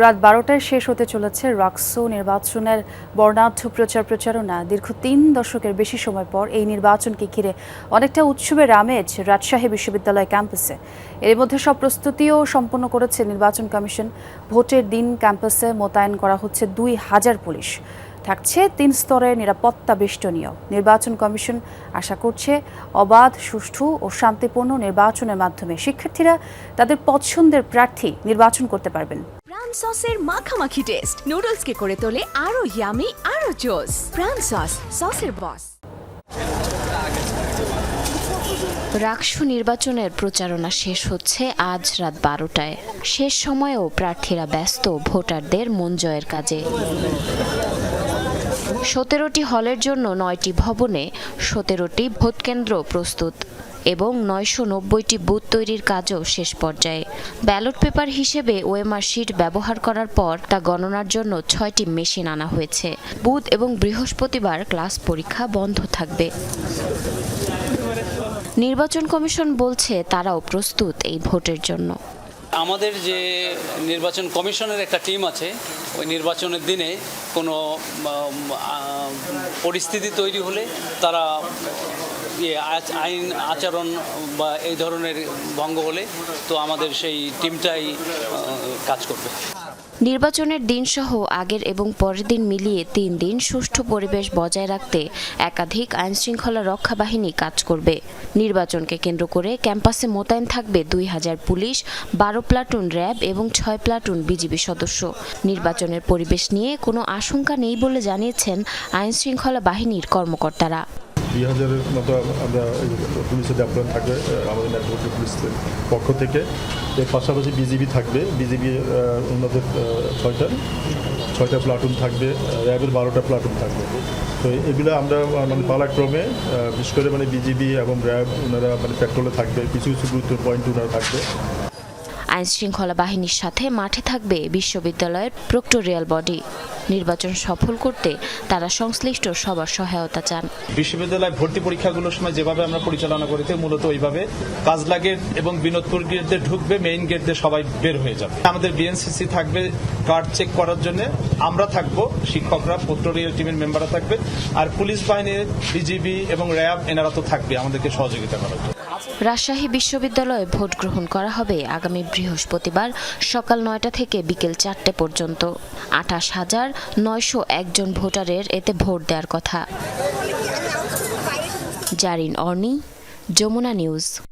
রাত বারোটায় শেষ হতে চলেছে রাকসু নির্বাচনের বর্ণাঢ্য প্রচার প্রচারণা। দীর্ঘ তিন দশকের বেশি সময় পর এই নির্বাচনকে ঘিরে অনেকটা উৎসবের আমেজ রাজশাহী বিশ্ববিদ্যালয় ক্যাম্পাসে। এর মধ্যে সব প্রস্তুতিও সম্পন্ন করেছে নির্বাচন কমিশন। ভোটের দিন ক্যাম্পাসে মোতায়েন করা হচ্ছে দুই হাজার পুলিশ। থাকছে তিন স্তরের নিরাপত্তা বেষ্টনীয়। নির্বাচন কমিশন আশা করছে অবাধ, সুষ্ঠু ও শান্তিপূর্ণ নির্বাচনের মাধ্যমে শিক্ষার্থীরা তাদের পছন্দের প্রার্থী নির্বাচন করতে পারবেন। সসের মাখামাখি টেস্ট নুডলসকে করে তোলে আরও ইয়ামি আরও জোস প্রাণ সস সসের বস রাকসু নির্বাচনের প্রচারণা শেষ হচ্ছে আজ রাত বারোটায়। শেষ সময়েও প্রার্থীরা ব্যস্ত ভোটারদের মন জয়ের কাজে। সতেরোটি হলের জন্য নয়টি ভবনে সতেরোটি ভোটকেন্দ্র প্রস্তুত। এবং নয়শো নব্বইটি বুথ তৈরির কাজও শেষ পর্যায়ে। ব্যালট পেপার হিসেবে ওএমআর শিট ব্যবহার করার পর তা গণনার জন্য ছয়টি মেশিন আনা হয়েছে। বুধ এবং বৃহস্পতিবার ক্লাস পরীক্ষা বন্ধ থাকবে। নির্বাচন কমিশন বলছে তারাও প্রস্তুত এই ভোটের জন্য। আমাদের যে নির্বাচন কমিশনের একটা টিম আছে, ওই নির্বাচনের দিনে কোনো পরিস্থিতি তৈরি হলে তারা আইন, আচরণ বা এই ধরনের ভঙ্গ হলে তো আমাদের সেই টিমটাই কাজ করবে। নির্বাচনের দিনসহ আগের এবং পরের দিন মিলিয়ে তিন দিন সুষ্ঠু পরিবেশ বজায় রাখতে একাধিক আইনশৃঙ্খলা রক্ষা বাহিনী কাজ করবে। নির্বাচনকে কেন্দ্র করে ক্যাম্পাসে মোতায়েন থাকবে দুই হাজার পুলিশ, বারো প্লাটুন র্যাব এবং ছয় প্লাটুন বিজিবি সদস্য। নির্বাচনের পরিবেশ নিয়ে কোনো আশঙ্কা নেই বলে জানিয়েছেন আইনশৃঙ্খলা বাহিনীর কর্মকর্তারা। দুই হাজারের মতো আমরা পুলিশের ডেপ্লয়েন্ট থাকবে আমাদের নেটওয়ার্কের পুলিশের পক্ষ থেকে। এর পাশাপাশি বিজিবি থাকবে, বিজিবি ওনাদের ছয়টা ছয়টা প্লাটুন থাকবে র্যাবের বারোটা প্লাটুন থাকবে। তো এগুলো আমরা মানে পালাক্রমে বিশেষ করে মানে বিজিবি এবং র্যাব, ওনারা মানে পেট্রোলে থাকবে, কিছু কিছু গুরুত্ব পয়েন্ট ওনারা থাকবে। আইন শৃঙ্খলা বাহিনীর সাথে মাঠে থাকবে বিশ্ববিদ্যালয়ের প্রক্টোরিয়াল বডি নির্বাচন সফল করতে তারা সংশ্লিষ্ট সবার সহায়তা চান। বিশ্ববিদ্যালয় ভর্তি পরীক্ষাগুলোর সময় যেভাবে আমরা পরিচালনা করেছি, মূলত ওইভাবে কাজলা গেট এবং বিনোদপুর গেট ঢুকবে, মেইন গেট দিয়ে সবাই বের হয়ে যাবে। আমাদের বিএনসিসি থাকবে কার্ড চেক করার জন্য। আমরা থাকব, শিক্ষকরা পোস্টোরিয়াল টিমের মেম্বাররা থাকবে। আর পুলিশ বাহিনীর বিজিবি এবং র্যাব, এনারা তো থাকবে আমাদেরকে সহযোগিতা করার জন্য। রাজশাহী বিশ্ববিদ্যালয়ে ভোট গ্রহণ করা হবে আগামী বৃহস্পতিবার সকাল নয়টা থেকে বিকেল চারটে পর্যন্ত। আঠাশ হাজার নয়শো একজন ভোটারের এতে ভোট দেওয়ার কথা। জারিন অর্নি, যমুনা নিউজ।